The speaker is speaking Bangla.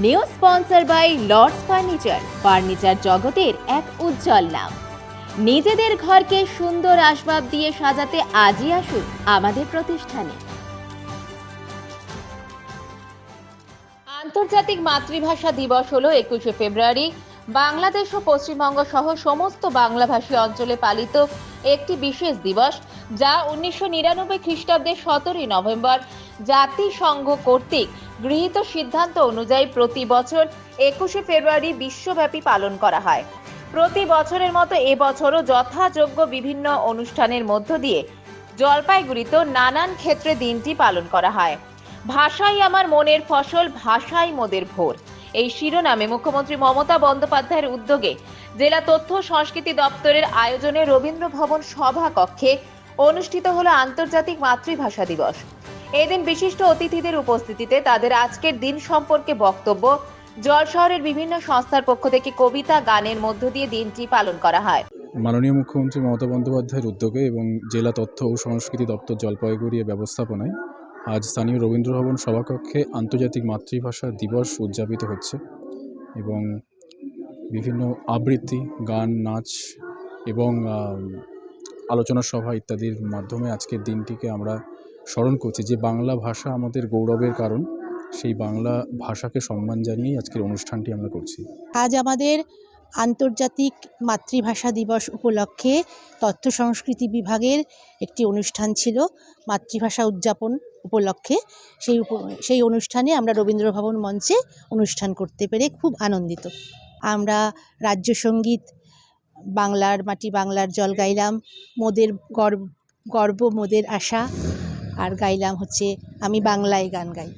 New sponsor by Lords furniture furniture জগতের এক উজ্জ্বল নাম। নিজেদের ঘরকে সুন্দর আসবাব দিয়ে সাজাতে আজই আসুন আমাদের প্রতিষ্ঠানে। আন্তর্জাতিক মাতৃভাষা দিবস হলো একুশে ফেব্রুয়ারি। বাংলাদেশ ও পশ্চিমবঙ্গ সহ সমস্ত বাংলাভাষী অঞ্চলে পালিত একটি বিশেষ দিবস, যা উনিশশো নিরানব্বই খ্রিস্টাব্দের সতেরোই নভেম্বর জাতিসংঘ কর্তৃক গৃহীত সিদ্ধান্ত অনুযায়ী প্রতি বছর একুশে ফেব্রুয়ারি বিশ্বব্যাপী পালন করা হয়। প্রতি বছরের মতো এবছরও যথাযোগ্য বিভিন্ন অনুষ্ঠানের মধ্য দিয়ে জলপাইগুড়িতে নানান ক্ষেত্রে দিনটি পালন করা হয়। ভাষাই আমার মনের ফসল, ভাষাই মোদের ভোর। এই শিরোনামে মুখ্যমন্ত্রী মমতা বন্দ্যোপাধ্যায়ের উদ্যোগে জেলা তথ্য সংস্কৃতি দপ্তরের আয়োজনে রবীন্দ্র ভবন সভা কক্ষে অনুষ্ঠিত হলো আন্তর্জাতিক মাতৃভাষা দিবস। এদিন বিশিষ্ট অতিথিদের উপস্থিতিতে তাদের আজকের দিন সম্পর্কে বক্তব্য। জল শহরের বিভিন্ন সংস্থার পক্ষ থেকে কবিতা, গানের মধ্য দিয়ে দিনটি পালন করা হয়। মাননীয় মুখ্যমন্ত্রী মমতা বন্দ্যোপাধ্যায়ের উদ্যোগে এবং জেলা তথ্য ও সংস্কৃতি দপ্তর জলপাইগুড়ি ব্যবস্থাপনায় আজ স্থানীয় রবীন্দ্র ভবন সভাকক্ষে আন্তর্জাতিক মাতৃভাষা দিবস উদযাপিত হচ্ছে এবং বিভিন্ন আবৃত্তি, গান, নাচ এবং আলোচনা সভা ইত্যাদির মাধ্যমে আজকের দিনটিকে আমরা স্মরণ করছি যে বাংলা ভাষা আমাদের গৌরবের কারণ, সেই বাংলা ভাষাকে সম্মান জানিয়েই আজকের অনুষ্ঠানটি আমরা করছি। আজ আমাদের আন্তর্জাতিক মাতৃভাষা দিবস উপলক্ষে তথ্য সংস্কৃতি বিভাগের একটি অনুষ্ঠান ছিল, মাতৃভাষা উদযাপন উপলক্ষে। সেই সেই অনুষ্ঠানে আমরা রবীন্দ্র ভবন মঞ্চে অনুষ্ঠান করতে পেরে খুব আনন্দিত। আমরা রাজ্য সংগীত, বাংলার মাটি বাংলার জল গাইলাম, মোদের গর্ব গর্ব, মোদের আশা আর গাইলাম হচ্ছে আমি বাংলায় গান গাই।